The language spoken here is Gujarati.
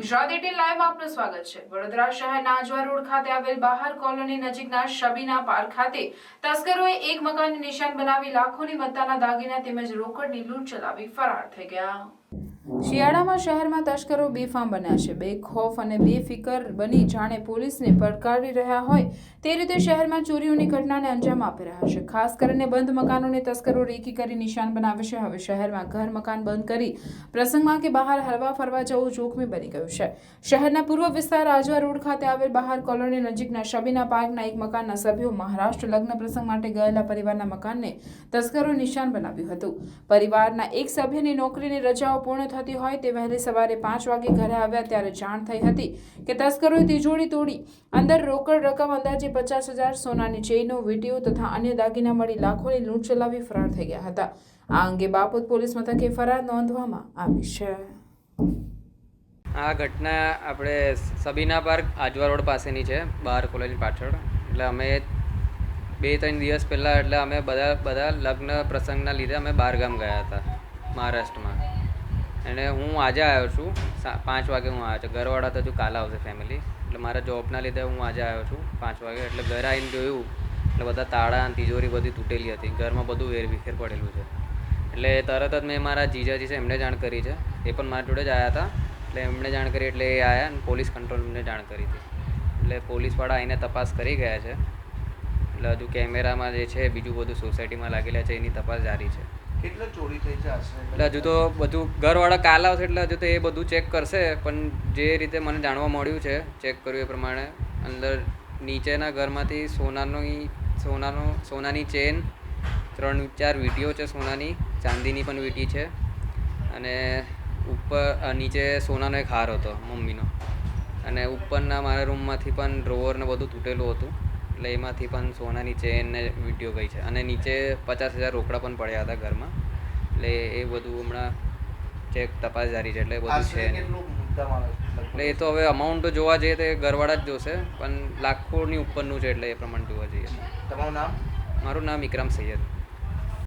ગુજરાત એટીન લાઈવ આપનું સ્વાગત છે. વડોદરા શહેરના આજવા રોડ ખાતે આવેલ બહાર કોલોની નજીકના શબીના પાર્ક ખાતે તસ્કરોએ એક મકાનને નિશાન બનાવી લાખોની મત્તાના દાગીના તેમજ રોકડની લૂંટ ચલાવી ફરાર થઈ ગયા. શિયાળામાં શહેરમાં તસ્કરો બેફામ બન્યા છે. બેખોફ અને બેફિકર બની જાણે પોલીસને પડકારી રહ્યા હોય તે રીતે શહેરમાં ચોરીઓની ઘટનાને અંજામ આપી રહ્યા છે. ખાસ કરીને બંધ મકાનોને તસ્કરો રેકી કરી નિશાન બનાવે છે. હવે શહેરમાં ઘર મકાન બંધ કરી પ્રસંગમાં કે બહાર હરવા ફરવા જવું જોખમી બની ગયું છે. શહેરના પૂર્વ વિસ્તાર આજવા રોડ ખાતે આવેલ બહાર કોલોની નજીકના શબીના પાર્કના એક મકાનના સભ્યો મહારાષ્ટ્ર લગ્ન પ્રસંગ માટે ગયેલા પરિવારના મકાનને તસ્કરો નિશાન બનાવ્યું હતું. પરિવારના એક સભ્યની નોકરીની રજાઓ પૂર્ણ થતી હોય તે વહેલી સવારે પાંચ વાગે ઘરે આવ્યા ત્યારે જાણ થઈ હતી કે તસ્કરોએ તિજોરી તોડી અંદર રોકડ રકમ અંદાજે પચાસ હજાર, સોનાની ચેઇનો, વીટીઓ તથા અન્ય દાગીના મળી લાખોની લૂંટ ચલાવી ફરાર થઈ ગયા હતા. આ અંગે બાપોદ પોલીસ મથકે ફરાર નોંધવામાં આવી છે. આ ઘટના આપણે સબીના પાર્ક આજવા રોડ પાસેની છે, બહાર કોલેજ પાછળ. એટલે અમે બે ત્રણ દિવસ પહેલાં, એટલે અમે બધા બધા લગ્ન પ્રસંગના લીધે અમે બહાર ગામ ગયા હતા, મહારાષ્ટ્રમાં. અને હું આજે આવ્યો છું પાંચ વાગે હું આવ્યો છું. ઘરવાળા તો હજુ કાલે આવશે ફેમિલી એટલે મારા જોબના લીધે હું આજે આવ્યો છું પાંચ વાગે. એટલે ઘરે આવીને જોયું, એટલે બધા તાળા અને તિજોરી બધી તૂટેલી હતી. ઘરમાં બધું વેરવિખેર પડેલું છે. એટલે તરત જ મેં મારા જીજાજી છે એમને જાણ કરી છે. એ પણ મારા જોડે જ આવ્યા હતા. એટલે એમણે જાણ કરી એટલે એ આવ્યા અને પોલીસ કંટ્રોલને જાણ કરી હતી. એટલે પોલીસવાળા આવીને તપાસ કરી ગયા છે. એટલે હજુ કેમેરામાં જે છે, બીજું બધું સોસાયટીમાં લાગેલા છે, એની તપાસ જારી છે. એટલે હજુ તો બધું ઘરવાળા કાલ આવશે એટલે હજુ તો એ બધું ચેક કરશે, પણ જે રીતે મને જાણવા મળ્યું છે ચેક કર્યું એ પ્રમાણે અંદર નીચેના ઘરમાંથી સોનાની સોનાનો, સોનાની ચેન, ત્રણ ચાર વીંટીઓ છે સોનાની, ચાંદીની પણ વીંટી છે, અને ઉપર નીચે સોનાનો એક હાર હતો મમ્મીનો. અને ઉપરના મારા રૂમમાંથી પણ ડ્રોવર ને બધું તૂટેલું હતું. એટલે એમાંથી પણ સોનાની ચેન ને વીંટીઓ ગઈ છે. અને નીચે પચાસ હજાર રોકડા પણ પડ્યા હતા ઘરમાં. એટલે એ બધું હમણાં ચેક તપાસ જારી છે એટલે એ બધું છે એટલે એ તો હવે અમાઉન્ટ જોવા જઈએ તો એ ઘરવાળા જ જોશે પણ લાખોની ઉપરનું છે એટલે એ પ્રમાણે જોવા જઈએ. તમારું નામ? મારું નામ ઇકરામ સૈયદ.